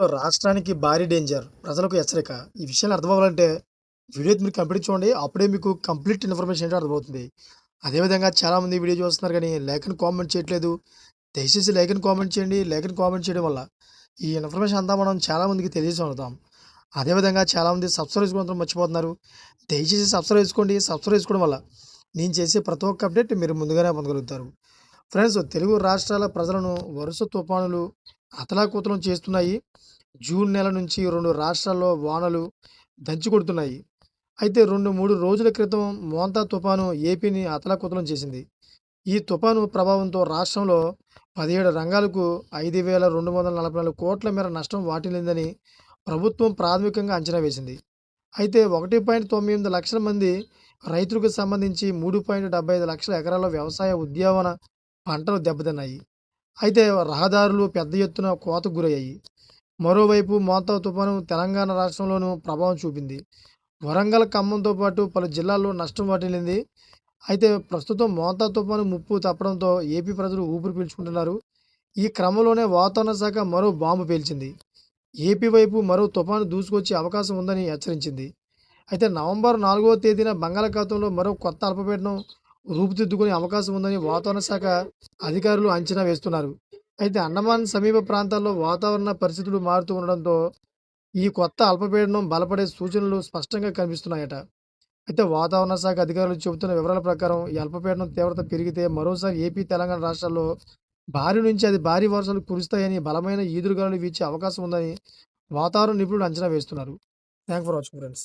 రాష్ట్రానికి భారీ డేంజర్. ప్రజలకు హెచ్చరిక. ఈ విషయాలు అర్థమవ్వాలంటే వీడియో మీరు కంప్లీట్ చూడండి. అప్పుడే మీకు కంప్లీట్ ఇన్ఫర్మేషన్ ఏంటో అర్థమవుతుంది. అదేవిధంగా చాలామంది వీడియో చూస్తున్నారు కానీ లేఖను కామెంట్ చేయట్లేదు. దయచేసి లేఖను కామెంట్ చేయండి. లేఖను కామెంట్ చేయడం వల్ల ఈ ఇన్ఫర్మేషన్ అంతా మనం చాలామందికి తెలియజేస్తాం అదేవిధంగా చాలామంది సబ్స్క్రైబ్ చేసుకోవడం మర్చిపోతున్నారు. దయచేసి సబ్స్క్రైబ్ చేసుకోండి. సబ్స్క్రైబ్ చేసుకోవడం వల్ల నేను చేసే ప్రతి ఒక్క అప్డేట్ మీరు ముందుగానే పొందగలుగుతారు. ఫ్రెండ్స్ తెలుగు రాష్ట్రాల ప్రజలను వరుస తుఫానులు అతలాకుతలం చేస్తున్నాయి. జూన్ నెల నుంచి రెండు రాష్ట్రాల్లో వానలు దంచికొడుతున్నాయి. అయితే 2, 3 రోజుల క్రితం మోంతా తుఫాను ఏపీని అతలాకుతలం చేసింది. ఈ తుఫాను ప్రభావంతో రాష్ట్రంలో 17 రంగాలకు 5,244 కోట్ల మేర నష్టం వాటిల్లిందని ప్రభుత్వం ప్రాథమికంగా అంచనా వేసింది. అయితే 1.98 లక్షల మంది రైతులకు సంబంధించి 3.75 లక్షల ఎకరాల్లో వ్యవసాయ, ఉద్యావన పంటలు దెబ్బతిన్నాయి. అయితే రహదారులు పెద్ద ఎత్తున కోతకు గురయ్యాయి. మరోవైపు మోతా తుఫాను తెలంగాణ రాష్ట్రంలోనూ ప్రభావం చూపింది. వరంగల్, ఖమ్మంతో పాటు పలు జిల్లాల్లో నష్టం వాటిల్లింది. అయితే ప్రస్తుతం మోతా తుఫాను ముప్పు తప్పడంతో ఏపీ ప్రజలు ఊపిరి పీల్చుకుంటున్నారు. ఈ క్రమంలోనే వాతావరణ శాఖ మరో బాంబు పేల్చింది. ఏపీ వైపు మరో తుఫాను దూసుకొచ్చే అవకాశం ఉందని హెచ్చరించింది. అయితే నవంబర్ నాలుగవ తేదీన బంగాళాఖాతంలో మరో కొత్త అల్పపీడనం రూపుదిద్దుకునే అవకాశం ఉందని వాతావరణ శాఖ అధికారులు అంచనా వేస్తున్నారు. అయితే అండమాన్ సమీప ప్రాంతాల్లో వాతావరణ పరిస్థితులు మారుతూ ఉండడంతో ఈ కొత్త అల్పపీడనం బలపడే సూచనలు స్పష్టంగా కనిపిస్తున్నాయట. అయితే వాతావరణ శాఖ అధికారులు చెబుతున్న వివరాల ప్రకారం ఈ అల్పపీడనం తీవ్రత పెరిగితే మరోసారి ఏపీ, తెలంగాణ రాష్ట్రాల్లో భారీ నుంచి అది భారీ వర్షాలు కురుస్తాయని, బలమైన ఈదురుగాలు వీచే అవకాశం ఉందని వాతావరణ నిపుణులు అంచనా వేస్తున్నారు. Thank for watching friends.